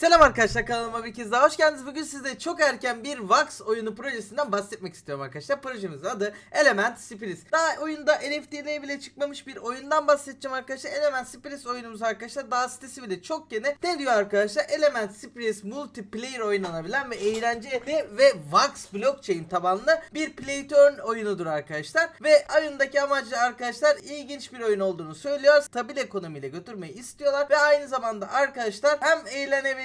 Selam arkadaşlar kanalıma bir kez daha hoş geldiniz. Bugün size çok erken bir Vax oyunu projesinden bahsetmek istiyorum arkadaşlar. Projemizin adı Element Spirits. Daha oyunda NFT'le bile çıkmamış bir oyundan bahsedeceğim arkadaşlar. Element Spirits oyunumuz arkadaşlar. Daha sitesi bile çok yeni. Ne diyor arkadaşlar? Element Spirits multiplayer oynanabilen ve eğlenceli ve Vax blockchain tabanlı bir play to earn oyunudur arkadaşlar. Ve oyundaki amacı arkadaşlar ilginç bir oyun olduğunu söylüyor. Stabil ekonomiyle götürmeyi istiyorlar ve aynı zamanda arkadaşlar hem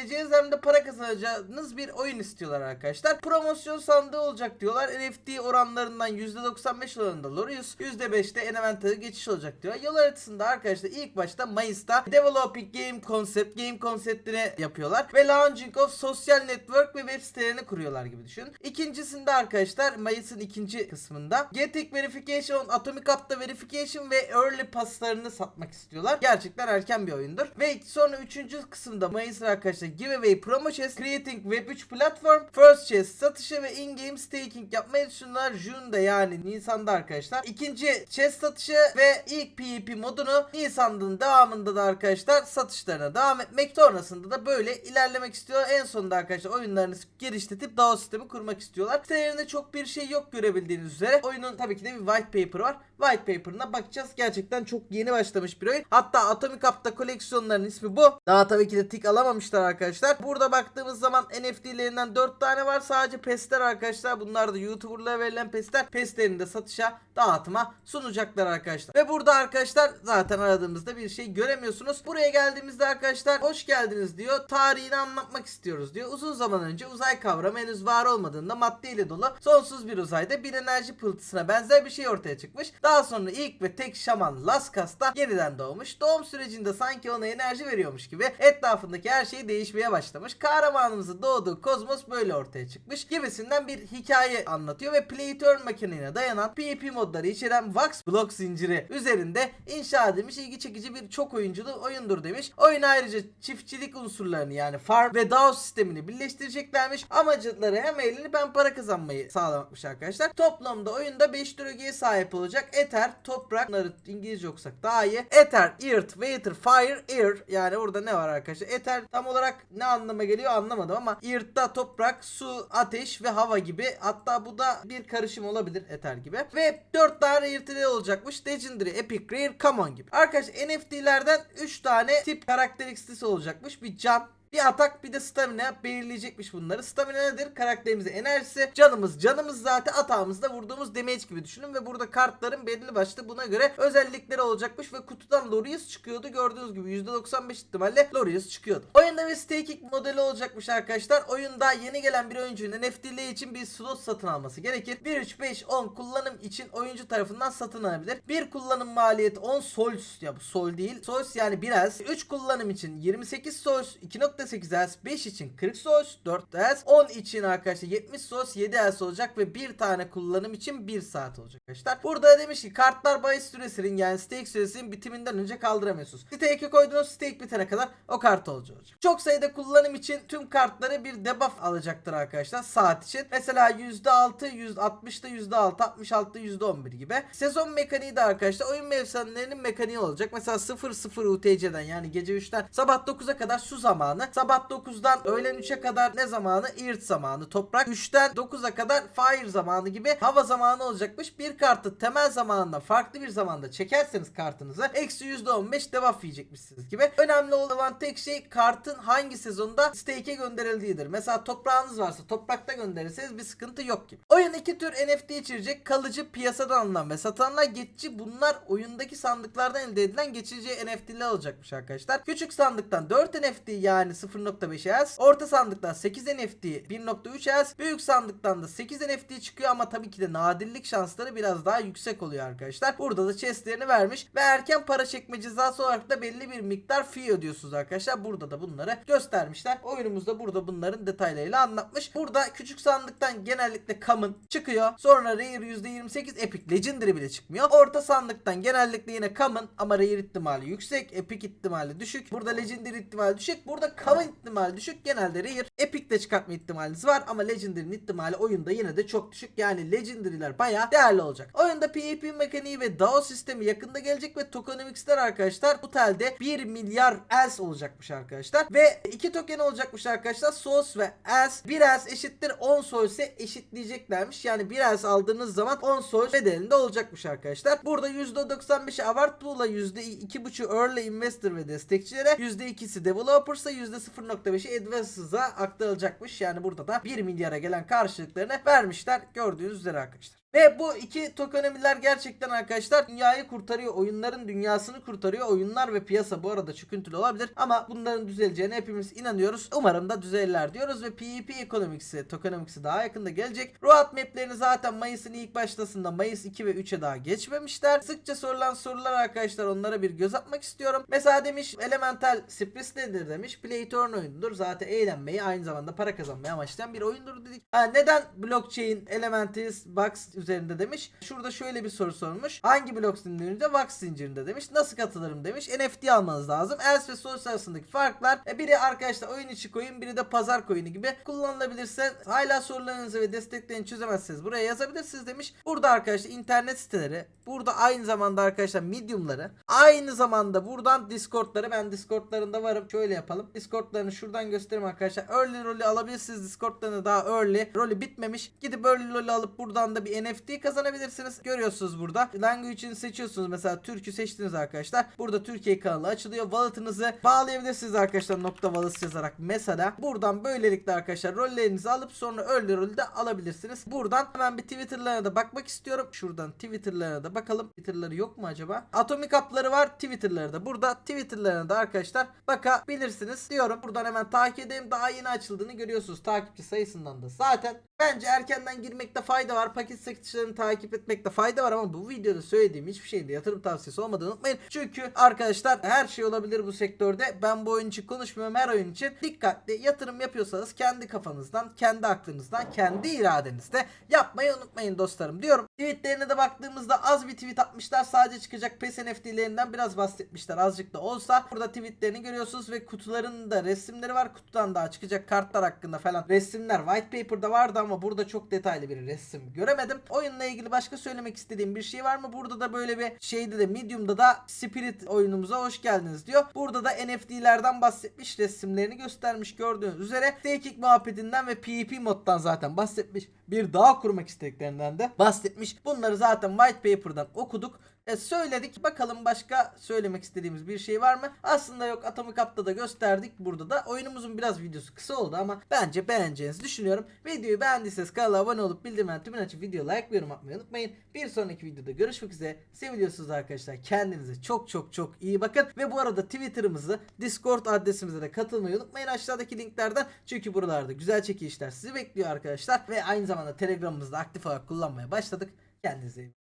eğlenebileceğiniz hem de para kazanacağınız bir oyun istiyorlar arkadaşlar. Promosyon sandığı olacak diyorlar. NFT oranlarından %95 oranında Lorius, %5'te Enement'a geçiş olacak diyor. Yol haritasında arkadaşlar ilk başta Mayıs'ta Developing Game Concept, Game Concept'ini yapıyorlar ve Launching of Social Network ve web sitelerini kuruyorlar gibi düşünün. İkincisinde arkadaşlar Mayıs'ın ikinci kısmında Getting Verification, Atomic Up'ta Verification ve Early Pass'larını satmak istiyorlar. Gerçekten erken bir oyundur. Ve sonra üçüncü kısımda Mayıs'ın arkadaşlar Giveaway Promo Chest, Creating Web 3 Platform, First Chest satışı ve in-game staking yapmayı düşünüyorlar. June'da yani Nisan'da arkadaşlar. İkinci chest satışı ve ilk PvP modunu Nisan'ın devamında da arkadaşlar satışlarına devam etmek. Sonrasında da böyle ilerlemek istiyor. En sonunda arkadaşlar oyunlarını geliştirip DAO sistemi kurmak istiyorlar. Sitelerinde çok bir şey yok görebildiğiniz üzere. Oyunun tabii ki de bir white paper var. White paper'ına bakacağız. Gerçekten çok yeni başlamış bir oyun. Hatta Atomic Up'ta koleksiyonların ismi bu. Daha tabii ki de tik alamamışlar arkadaşlar. Burada baktığımız zaman NFT'lerinden 4 tane var. Sadece pestler arkadaşlar. Bunlar da YouTuber'lara verilen pestler. Pestlerini de satışa, dağıtıma sunacaklar arkadaşlar. Ve burada arkadaşlar zaten aradığımızda bir şey göremiyorsunuz. Buraya geldiğimizde arkadaşlar hoş geldiniz diyor. Tarihini anlatmak istiyoruz diyor. Uzun zaman önce uzay kavramı henüz var olmadığında maddeyle dolu sonsuz bir uzayda bir enerji pıltısına benzer bir şey ortaya çıkmış. Daha sonra ilk ve tek şaman Laskas'ta yeniden doğmuş. Doğum sürecinde sanki ona enerji veriyormuş gibi etrafındaki her şey değişmeye başlamış. Kahramanımızın doğduğu kozmos böyle ortaya çıkmış gibisinden bir hikaye anlatıyor ve Play to Earn dayanan PvP modları içeren Vax blok zinciri üzerinde inşa edilmiş ilgi çekici bir çok oyunculu oyundur demiş. Oyun ayrıca çiftçilik unsurlarını yani farm ve DAO sistemini birleştireceklermiş. Amacıları hem eğlenip hem para kazanmayı sağlamakmış arkadaşlar. Toplamda oyunda 5 tür ögeye sahip olacak. Ether, toprak, bunları İngilizce okusak daha iyi. Ether, Earth, Water, Fire, Air. Yani orada ne var arkadaşlar? Ether tam olarak ne anlama geliyor anlamadım ama Earth'ta toprak, su, ateş ve hava gibi. Hatta bu da bir karışım olabilir Ether gibi. Ve 4 tane Earth'leri olacakmış. Legendary, Epic, Rare, Common gibi. Arkadaşlar NFT'lerden 3 tane tip karakteristik olacakmış. Bir can, bir atak bir de stamina belirleyecekmiş bunları. Stamina nedir? Karakterimizin enerjisi. Canımız canımız zaten atağımızda vurduğumuz damage gibi düşünün ve burada kartların belli başlı buna göre özellikleri olacakmış ve kutudan Lorius çıkıyordu. Gördüğünüz gibi %95 ihtimalle Lorius çıkıyordu. Oyunda bir staking modeli olacakmış arkadaşlar. Oyunda yeni gelen bir oyuncunun NFT'li için bir slot satın alması gerekir. 1 3 5 10 kullanım için oyuncu tarafından satın alabilir. Bir kullanım maliyeti 10 sols ya bu sol değil. Sols yani biraz. 3 kullanım için 28 sols 2.8 Hz 5 için 40 sols 4 Hz 10 için arkadaşlar 70 sols 7 Hz olacak ve bir tane kullanım için 1 saat olacak arkadaşlar. Burada demiş ki kartlar bahis süresinin yani stake süresinin bitiminden önce kaldıramıyorsunuz. Stake'e koyduğunuz stake bitene kadar o kart olacak. Çok sayıda kullanım için tüm kartları bir debuff alacaktır arkadaşlar saat için. Mesela %6, %60'da %6, 66'da %11 gibi. Sezon mekaniği de arkadaşlar oyun mevsimlerinin mekaniği olacak. Mesela 00 UTC'den yani gece 3'ten sabah 9'a kadar su zamanı. Sabah 9'dan öğlen 3'e kadar ne zamanı? Earth zamanı. Toprak 3'ten 9'a kadar fire zamanı gibi hava zamanı olacakmış. Bir kartı temel zamanında farklı bir zamanda çekerseniz kartınızı eksi %15 debuff yiyecekmişsiniz gibi. Önemli olan tek şey kartın hangi sezonda stake'e gönderildiğidir. Mesela toprağınız varsa toprakta gönderirseniz bir sıkıntı yok gibi. Oyun iki tür NFT içerecek. Kalıcı piyasadan alınan ve satılanlar geçici. Bunlar oyundaki sandıklardan elde edilen geçici NFT'ler olacakmış arkadaşlar. Küçük sandıktan 4 NFT yani 0.5 Hz. Orta sandıktan 8 NFT 1.3 Hz. Büyük sandıktan da 8 NFT çıkıyor ama tabii ki de nadirlik şansları biraz daha yüksek oluyor arkadaşlar. Burada da chestlerini vermiş ve erken para çekme cezası olarak da belli bir miktar fee ödüyorsunuz arkadaşlar. Burada da bunları göstermişler. Oyunumuzda burada bunların detaylarıyla anlatmış. Burada küçük sandıktan genellikle common çıkıyor. Sonra rare %28 epic legendary bile çıkmıyor. Orta sandıktan genellikle yine common ama rare ihtimali yüksek. Epic ihtimali düşük. Burada legendary ihtimali düşük. Burada common Ama ihtimali düşük. Genelde Rare, Epic'te çıkartma ihtimaliniz var ama Legendary'nin ihtimali oyunda yine de çok düşük. Yani Legendary'ler bayağı değerli olacak. Oyunda PvP mekaniği ve DAO sistemi yakında gelecek ve tokenomics'ler arkadaşlar bu telde 1 milyar ELS olacakmış arkadaşlar. Ve 2 token olacakmış arkadaşlar. Source ve ELS. 1 ELS eşittir 10 Source'e eşitleyeceklermiş. Yani 1 ELS aldığınız zaman 10 Source bedelinde olacakmış arkadaşlar. Burada %95'i Award Pool'a %2.5'ü Early Investor ve destekçilere %2'si Developers'a %0.5'i Advancers'a aktarılacakmış. Yani burada da 1 milyara gelen karşılıklarını vermişler gördüğünüz üzere arkadaşlar. Ve bu iki tokenomiler gerçekten arkadaşlar dünyayı kurtarıyor. Oyunların dünyasını kurtarıyor. Oyunlar ve piyasa bu arada çöküntülü olabilir. Ama bunların düzeleceğine hepimiz inanıyoruz. Umarım da düzelirler diyoruz. Ve PvP ekonomiksi, tokenomics'i daha yakında gelecek. Road maplerini zaten Mayıs'ın ilk başlasında Mayıs 2 ve 3'e daha geçmemişler. Sıkça sorulan sorular arkadaşlar onlara bir göz atmak istiyorum. Mesela demiş Elemental Spris nedir demiş. Play to oyundur. Zaten eğlenmeyi aynı zamanda para kazanmayı amaçlayan bir oyundur dedik. Ha, neden blockchain Elementis Box üzerinde demiş. Şurada şöyle bir soru sormuş. Hangi blok zincirinde? Vax zincirinde demiş. Nasıl katılırım demiş. NFT almanız lazım. Else ve Source arasındaki farklar. E, biri arkadaşlar oyun içi coin, biri de pazar coin'i gibi kullanılabilirse hala sorularınızı ve desteklerini çözemezseniz buraya yazabilirsiniz demiş. Burada arkadaşlar internet siteleri, burada aynı zamanda arkadaşlar Medium'ları, aynı zamanda buradan Discord'ları ben Discord'larında varım. Şöyle yapalım. Discord'larını şuradan göstereyim arkadaşlar. Early rolü alabilirsiniz. Discord'larında daha early. Rolü bitmemiş. Gidip early rolü alıp buradan da bir NFT kazanabilirsiniz. Görüyorsunuz burada. Language'ini seçiyorsunuz. Mesela Türk'ü seçtiniz arkadaşlar. Burada Türkiye kanalı açılıyor. Wallet'ınızı bağlayabilirsiniz arkadaşlar. Nokta wallet yazarak mesela. Buradan böylelikle arkadaşlar rollerinizi alıp sonra rolü de alabilirsiniz. Buradan hemen bir Twitter'larına da bakmak istiyorum. Şuradan Twitter'larına da bakalım. Twitter'ları yok mu acaba? Atomic Up'ları var. Twitter'ları da. Burada Twitter'larına da arkadaşlar bakabilirsiniz diyorum. Buradan hemen takip edeyim. Daha yeni açıldığını görüyorsunuz. Takipçi sayısından da zaten. Bence erkenden girmekte fayda var. Paket satışlarını takip etmekte fayda var ama bu videoda söylediğim hiçbir şeyin de yatırım tavsiyesi olmadığını unutmayın. Çünkü arkadaşlar her şey olabilir bu sektörde. Ben bu oyun için konuşmuyorum her oyun için. Dikkatli yatırım yapıyorsanız kendi kafanızdan, kendi aklınızdan, kendi iradenizde yapmayı unutmayın dostlarım diyorum. Tweetlerine de baktığımızda az bir tweet atmışlar. Sadece çıkacak PES NFT'lerinden biraz bahsetmişler. Azıcık da olsa. Burada tweetlerini görüyorsunuz ve kutularının da resimleri var. Kutudan daha çıkacak kartlar hakkında falan resimler White Paper'da vardı ama burada çok detaylı bir resim göremedim. Oyunla ilgili başka söylemek istediğim bir şey var mı? Burada da böyle bir şeyde de Medium'da da Spirit oyunumuza hoş geldiniz diyor. Burada da NFT'lerden bahsetmiş resimlerini göstermiş gördüğünüz üzere. Staking muhabbetinden ve PvP moddan zaten bahsetmiş. Bir dağ kurmak isteklerinden de bahsetmiş. Bunları zaten White Paper'dan okuduk. E, söyledik. Bakalım başka söylemek istediğimiz bir şey var mı? Aslında yok. Atomic Up'ta da gösterdik. Burada da oyunumuzun biraz videosu kısa oldu ama bence beğeneceğinizi düşünüyorum. Videoyu beğendiyseniz kanala abone olup bildirimleri tümünü açıp video like ve yorum atmayı unutmayın. Bir sonraki videoda görüşmek üzere. Seviyorsunuz arkadaşlar. Kendinize çok çok çok iyi bakın. Ve bu arada Twitter'ımızı, Discord adresimize de katılmayı unutmayın aşağıdaki linklerden. Çünkü buralarda güzel çekilişler sizi bekliyor arkadaşlar. Ve aynı zamanda Telegram'ımızda aktif olarak kullanmaya başladık. Kendinize iyi.